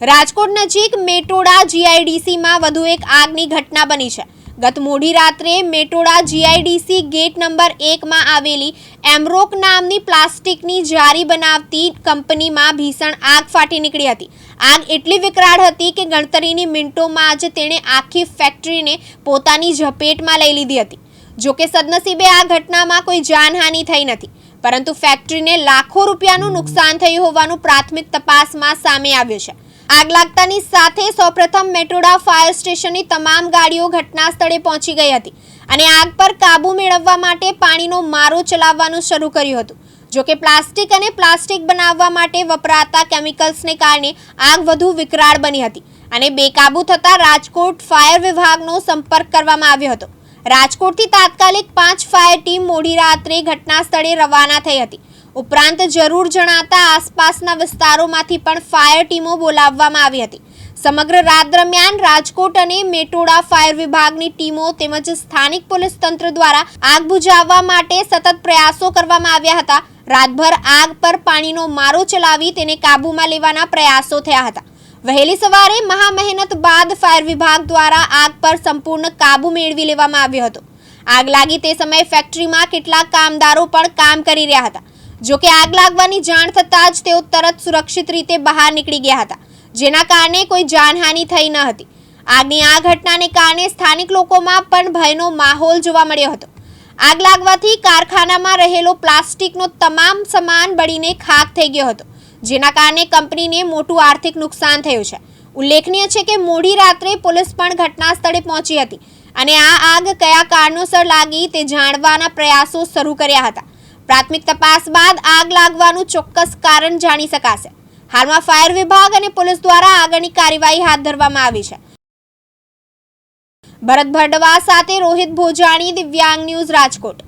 રાજકોટ નજીક મેટોડા જીઆઈડીસીમાં વધુ એક આગની ઘટના બની છે. ગત મોડી રાત્રે મેટોડા જીઆઈડીસી ગેટ નંબર એકમાં આવેલી એમરોક નામની પ્લાસ્ટિકની જારી બનાવતી કંપનીમાં ભીષણ આગ ફાટી નીકળી હતી. આગ એટલી વિકરાળ હતી કે ગણતરીની મિનિટોમાં જ તેણે આખી ફેક્ટરીને પોતાની ઝપેટમાં લઈ લીધી હતી. જોકે સદનસીબે આ ઘટનામાં કોઈ જાનહાનિ થઈ નથી. પરંતુ ફેક્ટરીને લાખો રૂપિયાનું નુકસાન થયું હોવાનું પ્રાથમિક તપાસમાં સામે આવ્યું છે. આગ લાગતાની સાથે સૌપ્રથમ મેટોડા ફાયર સ્ટેશનની તમામ ગાડીઓ ઘટના સ્થળે પહોંચી ગઈ હતી અને આગ પર કાબુ મેળવવા માટે પાણીનો મારો ચલાવવાનું શરૂ કર્યું હતું. જોકે પ્લાસ્ટિક અને પ્લાસ્ટિક બનાવવા માટે વપરાતા કેમિકલ્સને કારણે આગ વધુ વિકરાળ બની હતી અને બેકાબૂ થતાં રાજકોટ ફાયર વિભાગનો સંપર્ક કરવામાં આવ્યો હતો. રાજકોટથી તાત્કાલિક પાંચ ફાયર ટીમ મોડી રાત્રે ઘટના સ્થળે રવાના થઈ હતી. ઉપરાંત જરૂર જણાતા આસપાસના વિસ્તારોમાંથી પણ ફાયર ટીમો બોલાવવામાં આવી હતી. સમગ્ર રાત દરમિયાન રાજકોટ અને મેટોડા ફાયર વિભાગની ટીમો તેમજ સ્થાનિક પોલીસ તંત્ર દ્વારા આગ બુઝાવવા માટે સતત પ્રયાસો કરવામાં આવ્યા હતા. રાતભર આગ પર પાણીનો મારો ચલાવી તેને કાબૂમાં લેવાના પ્રયાસો થયા હતા. વહેલી સવારે મહામહેનત બાદ ફાયર વિભાગ દ્વારા આગ પર સંપૂર્ણ કાબુ મેળવી લેવામાં આવ્યો હતો. આગ લાગી તે સમયે ફેક્ટરીમાં કેટલાક કામદારો પણ કામ કરી રહ્યા હતા. જોકે આગ લાગવાની જાણ થતાં જ તેઓ તરત સુરક્ષિત રીતે બહાર નીકળી ગયા હતા, જેના કારણે કોઈ જાનહાનિ થઈ ન હતી. આગની આ ઘટનાને કારણે સ્થાનિક લોકોમાં પણ ભયનો માહોલ જોવા મળ્યો હતો. આગ લાગવાથી કારખાનામાં રહેલો પ્લાસ્ટિકનો તમામ સામાન બળીને ખાક થઈ ગયો હતો, જેના કારણે કંપનીને મોટું આર્થિક નુકસાન થયું છે. ઉલ્લેખનીય છે કે મોડી રાત્રે પોલીસ પણ ઘટના સ્થળે પહોંચી હતી અને આ આગ કયા કારણોસર લાગી તે જાણવાના પ્રયાસો શરૂ કર્યા હતા. પ્રાથમિક તપાસ બાદ આગ લાગવાનું ચોક્કસ કારણ જાણી શકાશે. હાલમાં ફાયર વિભાગ અને પોલીસ દ્વારા આગળની કાર્યવાહી હાથ ધરવામાં આવી છે. ભરત ભરડવા સાથે રોહિત ભોજાણી, દિવ્યાંગ ન્યૂઝ રાજકોટ.